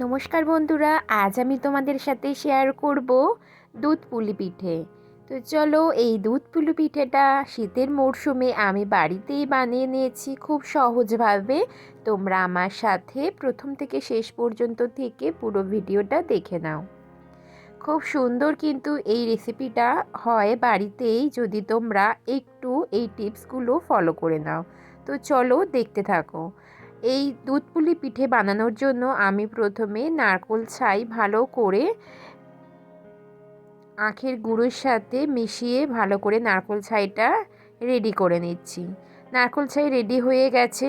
নমস্কার বন্ধুরা, আজ আমি তোমাদের সাথে শেয়ার করব দুধ পুলি পিঠে। তো চলো এই দুধ পুলি পিঠেটা শীতের মরশুমে আমি বাড়িতেই বানিয়ে নিয়েছি খুব সহজভাবে। তোমরা আমার সাথে প্রথম থেকে শেষ পর্যন্ত থেকে পুরো ভিডিওটা দেখে নাও। খুব সুন্দর কিন্তু এই রেসিপিটা হয় বাড়িতেই যদি তোমরা একটু এই টিপসগুলো ফলো করে নাও। তো চলো দেখতে থাকো। এই দুধ পুলি পিঠে বানানোর জন্য আমি প্রথমে নারকোল ছাই ভালো করে আখের গুঁড়োর সাথে মিশিয়ে ভালো করে নারকোল ছাইটা রেডি করে নিচ্ছি। নারকোল ছাই রেডি হয়ে গেছে।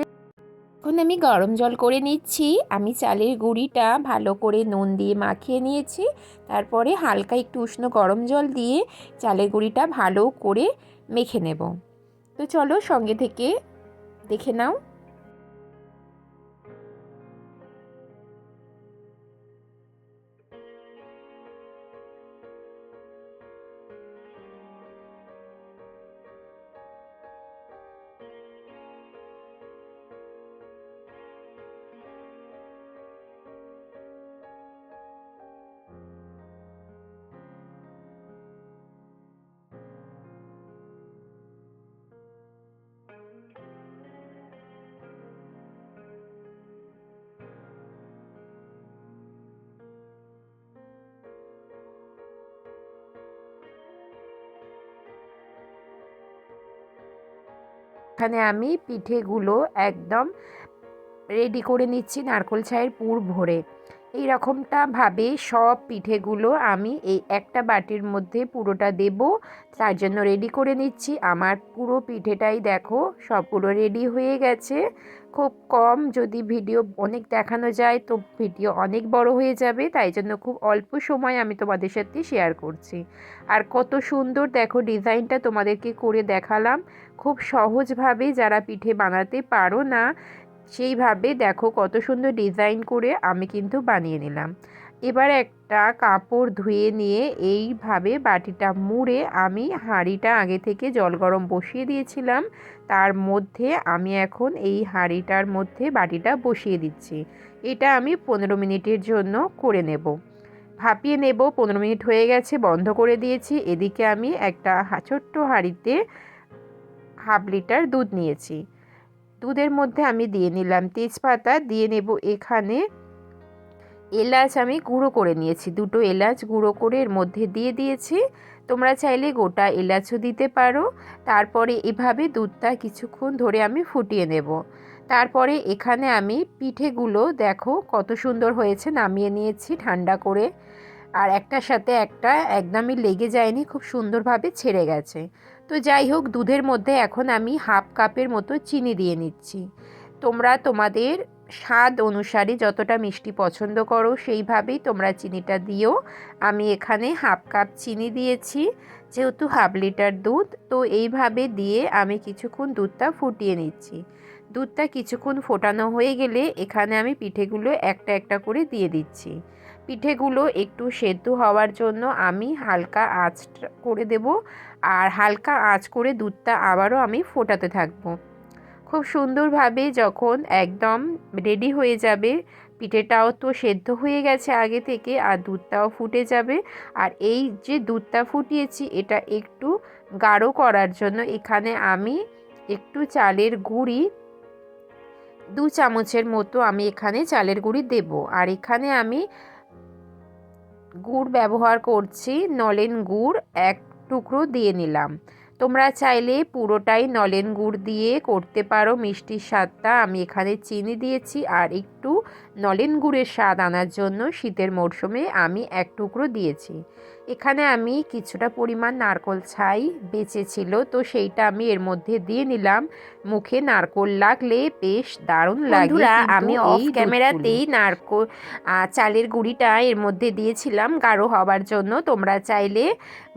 এখন আমি গরম জল করে নিচ্ছি। আমি চালের গুঁড়িটা ভালো করে নুন দিয়ে মাখিয়ে নিয়েছি। তারপরে হালকা একটু উষ্ণ গরম জল দিয়ে চালের গুঁড়িটা ভালো করে মেখে নেব। তো চলো সঙ্গে থেকে দেখে নাও। এখানে আমি পিঠেগুলো একদম রেডি করে নিচ্ছি নারকোল ছাইয়ের পুর ভরে। এই রকমটা ভাবে সব পিঠেগুলো আমি এই একটা বাটির মধ্যে পুরোটা দেব, তার জন্য রেডি করে নিচ্ছি। আমার পুরো পিঠেটাই দেখো সবগুলো রেডি হয়ে গেছে। খুব কম যদি ভিডিও অনেক দেখানো যায়, তো ভিডিও অনেক বড় হয়ে যাবে। তাই জন্য খুব অল্প সময় আমি তোমাদের সাথে শেয়ার করছি। আর কত সুন্দর দেখো ডিজাইনটা তোমাদেরকে করে দেখালাম। খুব সহজভাবে যারা পিঠে বানাতে পারো না, সেইভাবে দেখো কত সুন্দর ডিজাইন করে আমি কিন্তু বানিয়ে নিলাম। এবার একটা কাপড় ধুয়ে নিয়ে এইভাবে বাটিটা মুড়ে আমি হাঁড়িটা আগে থেকে জল গরম বসিয়ে দিয়েছিলাম। তার মধ্যে আমি এখন এই হাঁড়িটার মধ্যে বাটিটা বসিয়ে দিচ্ছি। এটা আমি পনেরো মিনিটের জন্য করে নেব। ভাপিয়ে নেব, পনেরো মিনিট হয়ে গেছে, বন্ধ করে দিয়েছি। এদিকে আমি একটা ছোট্ট হাঁড়িতে হাফ লিটার দুধ নিয়েছি। দুধের মধ্যে আমি দিয়ে নিলাম তেজপাতা। দিয়ে নেব এখানে এলাচ আমি গুঁড়ো করে নিয়েছি। দুটো এলাচ গুঁড়ো করে এর মধ্যে দিয়ে দিয়েছি। তোমরা চাইলে গোটা এলাচও দিতে পারো। তারপরে এভাবে দুধটা কিছুক্ষণ ধরে আমি ফুটিয়ে নেব। তারপরে এখানে আমি পিঠেগুলো দেখো কত সুন্দর হয়েছে, নামিয়ে নিয়েছি ঠান্ডা করে। আর একটার সাথে একটা একদমই লেগে যায়নি, খুব সুন্দরভাবে ছেড়ে গেছে। তো যাই হোক, দুধের মধ্যে এখন আমি হাফ কাপের মতো চিনি দিয়ে নিচ্ছি। তোমরা তোমাদের স্বাদ অনুসারে যতটা মিষ্টি পছন্দ করো, সেইভাবেই তোমরা চিনিটা দিও। আমি এখানে হাফ কাপ চিনি দিয়েছি, যেহেতু হাফ লিটার দুধ, তো এইভাবে দিয়ে আমি কিছুক্ষণ দুধটা ফুটিয়ে নিচ্ছি। দুধটা কিছুক্ষণ ফোটানো হয়ে গেলে এখানে আমি পিঠেগুলো একটা একটা করে দিয়ে দিচ্ছি। পিঠেগুলো একটু সেদ্ধ হওয়ার জন্য আমি হালকা আঁচ করে দেব, আর হালকা আঁচ করে দুধটা আবারও আমি ফোটাতে থাকব। খুব সুন্দরভাবে যখন একদম রেডি হয়ে যাবে, পিঠেটাও তো সেদ্ধ হয়ে গেছে আগে থেকে আর দুধটাও ফুটে যাবে। আর এই যে দুধটা ফুটিয়েছি, এটা একটু গাঢ় করার জন্য এখানে আমি একটু চালের গুঁড়ি দু চামচের মতো আমি এখানে চালের গুঁড়ি দেব। আর এখানে আমি গুড় ব্যবহার করছি, নলেন গুড় এক টুকরো দিয়ে নিলাম। তোমরা চাইলে পুরোটাই নলেন গুড় দিয়ে করতে পারো, মিষ্টির স্বাদটা। আমি এখানে চিনি দিয়েছি আর একটু নলেন গুড়ের স্বাদ আনার জন্য শীতের মরশুমে আমি এক টুকরো দিয়েছি। এখানে আমি কিছুটা পরিমাণ নারকোল ছাই বেঁচেছিল তো সেইটা আমি এর মধ্যে দিয়ে নিলাম। মুখে নারকোল লাগলে বেশ দারুণ লাগে আমি অফ ক্যামেরাতেই নারকোল চালের গুঁড়িটা এর মধ্যে দিয়েছিলাম। গাঢ় হওয়ার জন্য তোমরা চাইলে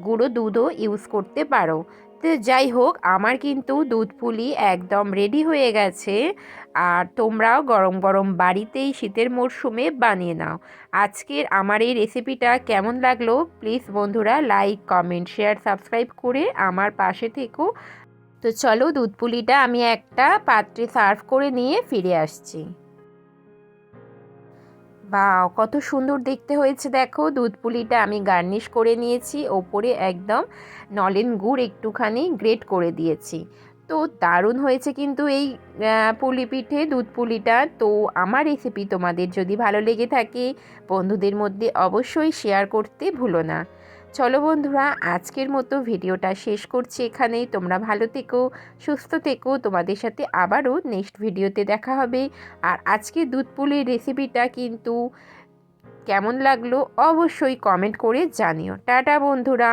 গুঁড়ো দুধও ইউজ করতে পারো। তো যাই হোক, আমার কিন্তু দুধ পুলি একদম রেডি হয়ে গেছে। আর তোমরাও গরম গরম বাড়িতেই শীতের মরশুমে বানিয়ে নাও। আজকের আমার এই রেসিপিটা কেমন লাগল? প্লিজ বন্ধুরা লাইক কমেন্ট শেয়ার সাবস্ক্রাইব করে আমার পাশে থেকো। তো চলো দুধ পুলিটা আমি একটা পাত্রে সার্ভ করে নিয়ে ফিরে আসছি। বা কত সুন্দর দেখতে হয়েছে দেখো। দুধ পুলিটা আমি গার্নিশ করে নিয়েছি, ওপরে একদম নলেন গুড় একটুখানি গ্রেট করে দিয়েছি। তো দারুণ হয়েছে কিন্তু এই পুলি পিঠে, দুধ পুলিটা। তো আমার রেসিপি তোমাদের যদি ভালো লেগে থাকে, বন্ধুদের মধ্যে অবশ্যই শেয়ার করতে ভুলো না। চলো বন্ধুরা, আজকের মতো ভিডিওটা শেষ করছি এখানেই। তোমরা ভালো থেকো, সুস্থ থেকো। তোমাদের সাথে আবারও নেক্সট ভিডিওতে দেখা হবে। আর আজকে দুধ পুলির রেসিপিটা কিন্তু কেমন লাগল অবশ্যই কমেন্ট করে জানিও। টাটা বন্ধুরা।